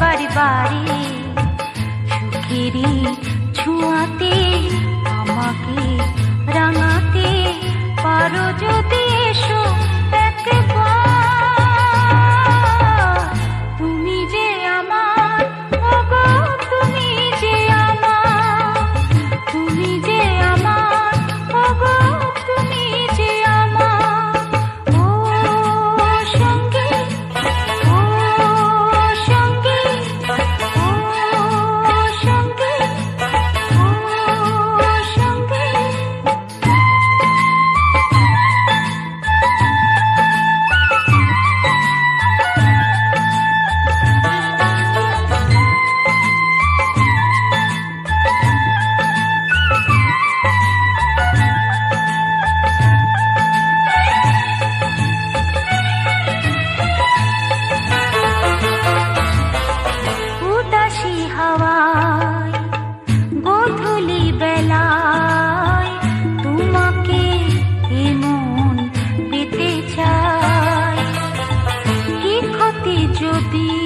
বাড়ি বাড়ি সুখেরই ছুঁয়াতে আমাকে রাঙাতে পারো যদি যদি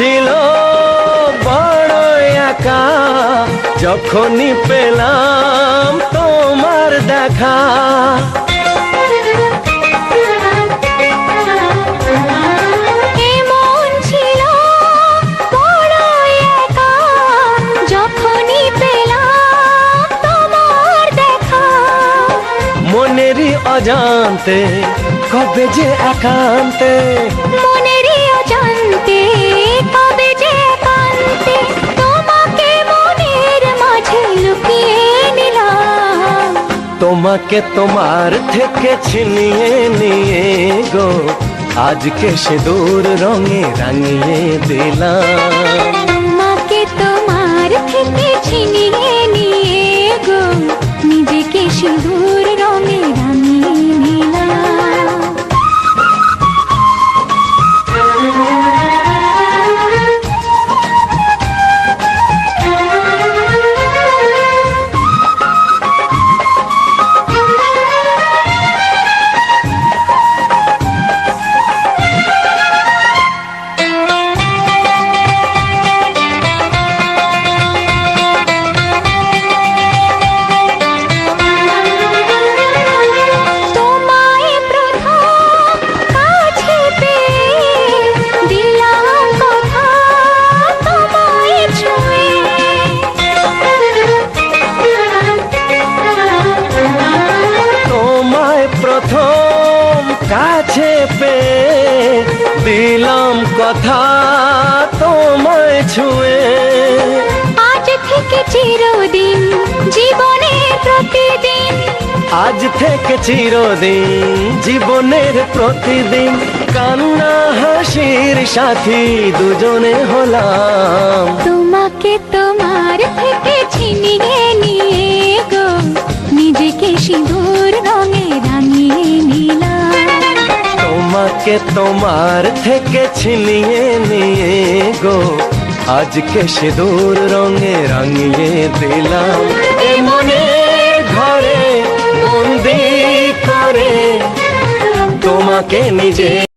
ছিল বড় একা। যখনই পেলাম তোমার দেখা। মনেরই অজান্তে কবে যে একান্তে তোমাকে তোমার থেকে ছিনিয়ে নিয়ে গো। আজকে সে দূর রঙে রাঙিয়ে দিলাম। মাকে তোমার থেকে ছিনিয়ে নিয়ে গো। নিজেকে সিঁদুর কথা তোমায় ছুঁয়ে। আজ থেকে চিরদিন জীবনের প্রতিদিন। আজ থেকে চিরদিন জীবনের প্রতিদিন। কান্না হাসির সাথী দুজনে হলাম। তোমাকে তোমার থেকে তোমাকে তোমার থেকে ছিনিয়ে নিয়ে গো। আজকে সিঁদুর রঙে রাঙিয়ে দিলাম। মনে ঘরে বন্দি করে। তোমাকে নিজে